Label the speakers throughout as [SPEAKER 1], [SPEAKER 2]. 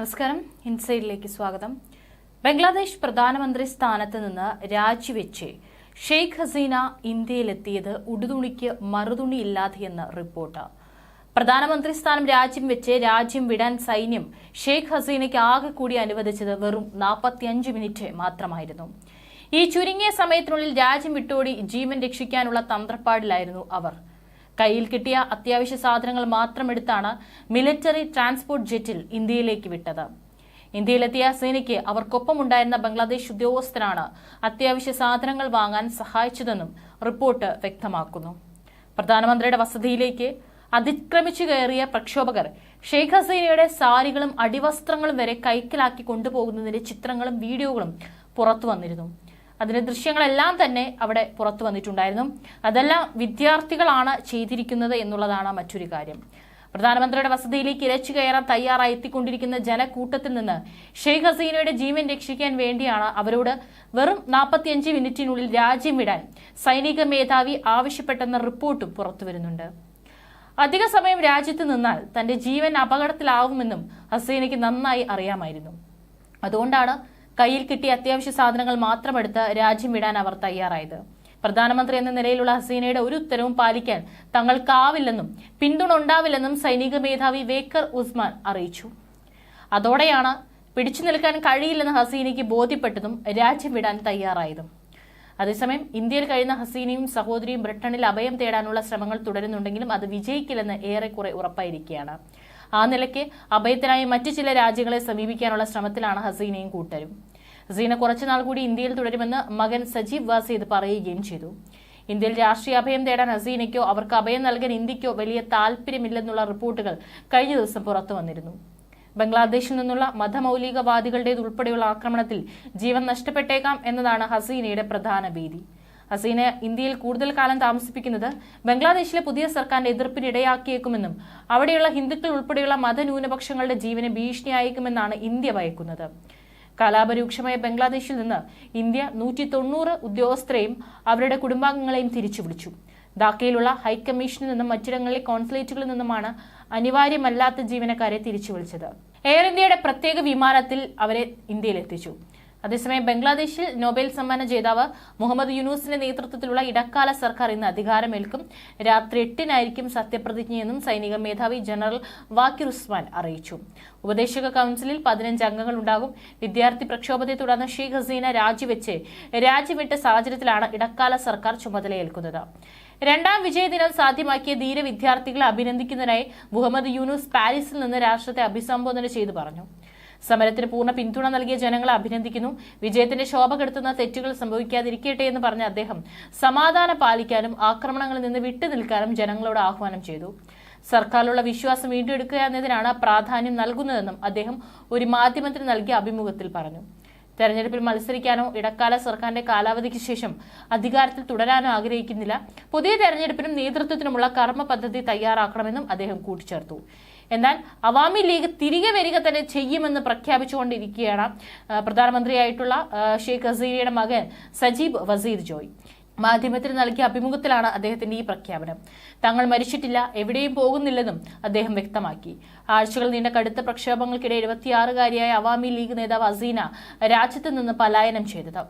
[SPEAKER 1] നമസ്കാരം. ഇൻസൈഡിലേക്ക് സ്വാഗതം. ബംഗ്ലാദേശ് പ്രധാനമന്ത്രി സ്ഥാനത്ത് നിന്ന് രാജിവെച്ച് ഷെയ്ഖ് ഹസീന ഇന്ത്യയിലെത്തിയത് ഉടുതുണിക്ക് മറുതുണിയില്ലാതെയെന്ന് റിപ്പോർട്ട്. പ്രധാനമന്ത്രി സ്ഥാനം രാജ്യം വെച്ച് രാജ്യം വിടാൻ സൈന്യം ഷെയ്ഖ് ഹസീനയ്ക്ക് ആകെ കൂടി അനുവദിച്ചത് വെറും നാൽപ്പത്തിയഞ്ച് മിനിറ്റ് മാത്രമായിരുന്നു. ഈ ചുരുങ്ങിയ സമയത്തിനുള്ളിൽ രാജ്യം വിട്ടോടി ജീവൻ രക്ഷിക്കാനുള്ള തന്ത്രപ്പാടിലായിരുന്നു അവർ. കയ്യിൽ കിട്ടിയ അത്യാവശ്യ സാധനങ്ങൾ മാത്രം എടുത്താണ് മിലിറ്ററി ട്രാൻസ്പോർട്ട് ജെറ്റിൽ ഇന്ത്യയിലേക്ക് വിട്ടത്. ഇന്ത്യയിലെത്തിയ സേനയ്ക്ക് അവർക്കൊപ്പമുണ്ടായിരുന്ന ബംഗ്ലാദേശ് ഉദ്യോഗസ്ഥരാണ് അത്യാവശ്യ സാധനങ്ങൾ വാങ്ങാൻ സഹായിച്ചതെന്നും റിപ്പോർട്ട് വ്യക്തമാക്കുന്നു. പ്രധാനമന്ത്രിയുടെ വസതിയിലേക്ക് അതിക്രമിച്ചു കയറിയ പ്രക്ഷോഭകർ ഷെയ്ഖ് ഹസീനയുടെ സാരികളും അടിവസ്ത്രങ്ങളും വരെ കൈക്കലാക്കി കൊണ്ടുപോകുന്നതിന്റെ ചിത്രങ്ങളും വീഡിയോകളും പുറത്തു വന്നിരുന്നു. അതിന്റെ ദൃശ്യങ്ങളെല്ലാം തന്നെ അവിടെ പുറത്തു വന്നിട്ടുണ്ടായിരുന്നു. അതെല്ലാം വിദ്യാർത്ഥികളാണ് ചെയ്തിരിക്കുന്നത് എന്നുള്ളതാണ് മറ്റൊരു കാര്യം. പ്രധാനമന്ത്രിയുടെ വസതിയിലേക്ക് ഇരച്ചു കയറാൻ തയ്യാറായി എത്തിക്കൊണ്ടിരിക്കുന്ന ജനക്കൂട്ടത്തിൽ നിന്ന് ഷെയ്ഖ് ഹസീനയുടെ ജീവൻ രക്ഷിക്കാൻ വേണ്ടിയാണ് അവരോട് വെറും നാൽപ്പത്തിയഞ്ച് മിനിറ്റിനുള്ളിൽ രാജ്യം വിടാൻ സൈനിക മേധാവി ആവശ്യപ്പെട്ടെന്ന റിപ്പോർട്ടും പുറത്തു വരുന്നുണ്ട്. അധിക സമയം രാജ്യത്ത് നിന്നാൽ തന്റെ ജീവൻ അപകടത്തിലാവുമെന്നും ഹസീനയ്ക്ക് നന്നായി അറിയാമായിരുന്നു. അതുകൊണ്ടാണ് കയ്യിൽ കിട്ടിയ അത്യാവശ്യ സാധനങ്ങൾ മാത്രമെടുത്ത് രാജ്യം വിടാൻ അവർ തയ്യാറായത്. പ്രധാനമന്ത്രി എന്ന നിലയിലുള്ള ഹസീനയുടെ ഒരു ഉത്തരവും പാലിക്കാൻ തങ്ങൾക്കാവില്ലെന്നും പിന്തുണ ഉണ്ടാവില്ലെന്നും സൈനിക മേധാവി വേക്കർ ഉസ്മാൻ അറിയിച്ചു. അതോടെയാണ് പിടിച്ചു നിൽക്കാൻ കഴിയില്ലെന്ന് ഹസീനയ്ക്ക് ബോധ്യപ്പെട്ടതും രാജ്യം വിടാൻ തയ്യാറായതും. അതേസമയം ഇന്ത്യയിൽ കഴിയുന്ന ഹസീനയും സഹോദരിയും ബ്രിട്ടനിൽ അഭയം തേടാനുള്ള ശ്രമങ്ങൾ തുടരുന്നുണ്ടെങ്കിലും അത് വിജയിക്കില്ലെന്ന് ഏറെക്കുറെ ഉറപ്പായിരിക്കുകയാണ്. ആ നിലയ്ക്ക് അഭയത്തിനായി മറ്റു ചില രാജ്യങ്ങളെ സമീപിക്കാനുള്ള ശ്രമത്തിലാണ് ഹസീനയും കൂട്ടരും. ഹസീന കുറച്ചുനാൾ കൂടി ഇന്ത്യയിൽ തുടരുമെന്ന് മകൻ സജീവ് വാസീദ് പറയുകയും ചെയ്തു. ഇന്ത്യയിൽ രാഷ്ട്രീയ അഭയം തേടാൻ അസീനയ്ക്കോ അവർക്ക് അഭയം നൽകാൻ ഇന്ത്യക്കോ വലിയ താല്പര്യമില്ലെന്നുള്ള റിപ്പോർട്ടുകൾ കഴിഞ്ഞ ദിവസം പുറത്തു വന്നിരുന്നു. ബംഗ്ലാദേശിൽ നിന്നുള്ള മതമൗലികവാദികളുടേതുൾപ്പെടെയുള്ള ആക്രമണത്തിൽ ജീവൻ നഷ്ടപ്പെട്ടേക്കാം എന്നതാണ് ഹസീനയുടെ പ്രധാന ഭീതി. ഹസീന ഇന്ത്യയിൽ കൂടുതൽ കാലം താമസിപ്പിക്കുന്നത് ബംഗ്ലാദേശിലെ പുതിയ സർക്കാരിന്റെ എതിർപ്പിന് ഇടയാക്കിയേക്കുമെന്നും അവിടെയുള്ള ഹിന്ദുക്കൾ ഉൾപ്പെടെയുള്ള മതന്യൂനപക്ഷങ്ങളുടെ ജീവന് ഭീഷണിയായേക്കുമെന്നാണ് ഇന്ത്യ ഭയക്കുന്നത്. കലാപരൂക്ഷമായ ബംഗ്ലാദേശിൽ നിന്ന് ഇന്ത്യ നൂറ്റി തൊണ്ണൂറ് ഉദ്യോഗസ്ഥരെയും അവരുടെ കുടുംബാംഗങ്ങളെയും തിരിച്ചു വിളിച്ചു ധാക്കയിലുള്ള ഹൈക്കമ്മീഷനിൽ നിന്നും മറ്റിടങ്ങളിലെ കോൺസുലേറ്റുകളിൽ നിന്നുമാണ് അനിവാര്യമല്ലാത്ത ജീവനക്കാരെ തിരിച്ചു വിളിച്ചത് എയർ ഇന്ത്യയുടെ പ്രത്യേക വിമാനത്തിൽ അവരെ ഇന്ത്യയിൽ എത്തിച്ചു അതേസമയം ബംഗ്ലാദേശിൽ നൊബേൽ സമ്മാന ജേതാവ് മുഹമ്മദ് യൂനൂസിന്റെ നേതൃത്വത്തിലുള്ള ഇടക്കാല സർക്കാർ ഇന്ന് അധികാരമേൽക്കും. രാത്രി എട്ടിനായിരിക്കും സത്യപ്രതിജ്ഞയെന്നും സൈനിക മേധാവി ജനറൽ വാക്കിർ ഉസ്മാൻ അറിയിച്ചു. ഉപദേശക കൌൺസിലിൽ പതിനഞ്ച് അംഗങ്ങൾ ഉണ്ടാകും. വിദ്യാർത്ഥി പ്രക്ഷോഭത്തെ തുടർന്ന് ഷെയ്ഖ് ഹസീന രാജിവെച്ച് രാജിവിട്ട സാഹചര്യത്തിലാണ് ഇടക്കാല സർക്കാർ ചുമതലയേൽക്കുന്നത്. രണ്ടാം വിജയദിനം സാധ്യമാക്കിയ ധീര വിദ്യാർത്ഥികളെ അഭിനന്ദിക്കുന്നതിനായി മുഹമ്മദ് യൂനൂസ് പാരീസിൽ നിന്ന് രാഷ്ട്രത്തെ അഭിസംബോധന ചെയ്തു പറഞ്ഞു. സമരത്തിന് പൂർണ പിന്തുണ നൽകിയ ജനങ്ങളെ അഭിനന്ദിക്കുന്നു. വിജയത്തിന്റെ ശോഭ കെടുത്തുന്ന തെറ്റുകൾ സംഭവിക്കാതിരിക്കട്ടെ എന്ന് പറഞ്ഞ അദ്ദേഹം സമാധാനം പാലിക്കാനും ആക്രമണങ്ങളിൽ നിന്ന് വിട്ടുനിൽക്കാനും ജനങ്ങളോട് ആഹ്വാനം ചെയ്തു. സർക്കാരിലുള്ള വിശ്വാസം വീണ്ടെടുക്കുക എന്നതിനാണ് പ്രാധാന്യം നൽകുന്നതെന്നും അദ്ദേഹം ഒരു മാധ്യമത്തിന് നൽകിയ അഭിമുഖത്തിൽ പറഞ്ഞു. തെരഞ്ഞെടുപ്പിൽ മത്സരിക്കാനോ ഇടക്കാല സർക്കാരിന്റെ കാലാവധിക്ക് ശേഷം അധികാരത്തിൽ തുടരാനോ ആഗ്രഹിക്കുന്നില്ല. പുതിയ തെരഞ്ഞെടുപ്പിനും നേതൃത്വത്തിനുമുള്ള കർമ്മ പദ്ധതി തയ്യാറാക്കണമെന്നും അദ്ദേഹം കൂട്ടിച്ചേർത്തു. എന്നാൽ അവാമി ലീഗ് തിരികെ വരിക തന്നെ ചെയ്യുമെന്ന് പ്രഖ്യാപിച്ചുകൊണ്ടിരിക്കുകയാണ്. പ്രധാനമന്ത്രിയായിട്ടുള്ള ഷെയ്ഖ് ഹസീനയുടെ മകൻ സജീബ് വസീർ ജോയ്. മാധ്യമത്തിന് നൽകിയ അഭിമുഖത്തിലാണ് അദ്ദേഹത്തിന്റെ ഈ പ്രഖ്യാപനം. തങ്ങൾ മരിച്ചിട്ടില്ല എവിടെയും പോകുന്നില്ലെന്നും അദ്ദേഹം വ്യക്തമാക്കി. ആഴ്ചകൾ നീണ്ട കടുത്ത പ്രക്ഷോഭങ്ങൾക്കിടെ എഴുപത്തിയാറുകാരിയായ അവാമി ലീഗ് നേതാവ് അസീന രാജ്യത്ത് നിന്ന് പലായനം ചെയ്തത്.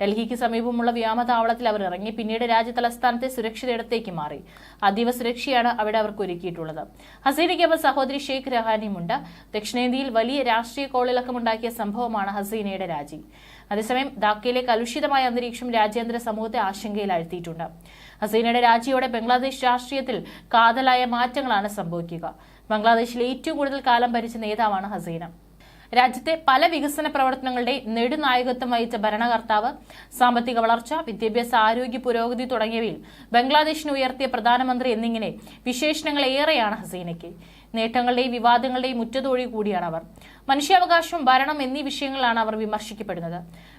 [SPEAKER 1] ഡൽഹിക്ക് സമീപമുള്ള വ്യോമതാവളത്തിൽ അവർ ഇറങ്ങി പിന്നീട് രാജ്യ തലസ്ഥാനത്തെ സുരക്ഷിതയിടത്തേക്ക് മാറി. അതീവ സുരക്ഷയാണ് അവിടെ അവർക്ക് ഒരുക്കിയിട്ടുള്ളത്. ഹസീനയ്ക്കൊപ്പം സഹോദരി ഷെയ്ഖ് രഹാനിയുമുണ്ട്. ദക്ഷിണേന്ത്യയിൽ വലിയ രാഷ്ട്രീയ കോളിളക്കമുണ്ടാക്കിയ സംഭവമാണ് ഹസീനയുടെ രാജി. അതേസമയം ധാക്കയിലെ കലുഷിതമായ അന്തരീക്ഷം രാജ്യാന്തര സമൂഹത്തെ ആശങ്കയിലാഴ്ത്തിയിട്ടുണ്ട്. ഹസീനയുടെ രാജിയോടെ ബംഗ്ലാദേശ് രാഷ്ട്രീയത്തിൽ കാതലായ മാറ്റങ്ങളാണ് സംഭവിക്കുക. ബംഗ്ലാദേശിലെ ഏറ്റവും കൂടുതൽ കാലം ഭരിച്ച നേതാവാണ് ഹസീന. രാജ്യത്തെ പല വികസന പ്രവർത്തനങ്ങളുടെ നെടുനായകത്വം വഹിച്ച ഭരണകർത്താവ് സാമ്പത്തിക വളർച്ച വിദ്യാഭ്യാസ ആരോഗ്യ പുരോഗതി തുടങ്ങിയവയിൽ ബംഗ്ലാദേശിന് ഉയർത്തിയ പ്രധാനമന്ത്രി എന്നിങ്ങനെ വിശേഷണങ്ങൾ ഏറെയാണ് ഹസീനയ്ക്ക്. നേട്ടങ്ങളുടെയും വിവാദങ്ങളുടെയും മുറ്റത്തോഴി കൂടിയാണ് അവർ. മനുഷ്യാവകാശം ഭരണം എന്നീ വിഷയങ്ങളാണ് അവർ വിമർശിക്കപ്പെടുന്നത്.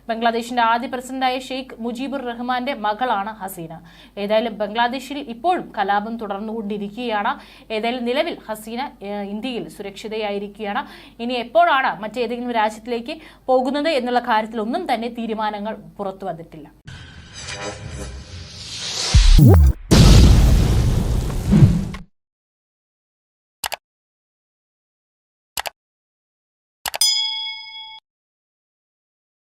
[SPEAKER 1] ബംഗ്ലാദേശിന്റെ ആദ്യ പ്രസിഡന്റായ ഷെയ്ഖ് മുജീബുർ റഹ്മാന്റെ മകളാണ് ഹസീന. ഏതായാലും ബംഗ്ലാദേശിൽ ഇപ്പോഴും കലാപം തുടർന്നുകൊണ്ടിരിക്കുകയാണ്. ഏതായാലും നിലവിൽ ഹസീന ഇന്ത്യയിൽ സുരക്ഷിതയായിരിക്കുകയാണ്. ഇനി എപ്പോഴാണ് മറ്റേതെങ്കിലും രാജ്യത്തിലേക്ക് പോകുന്നത് എന്നുള്ള കാര്യത്തിൽ ഒന്നും തന്നെ തീരുമാനങ്ങൾ പുറത്തു വന്നിട്ടില്ല.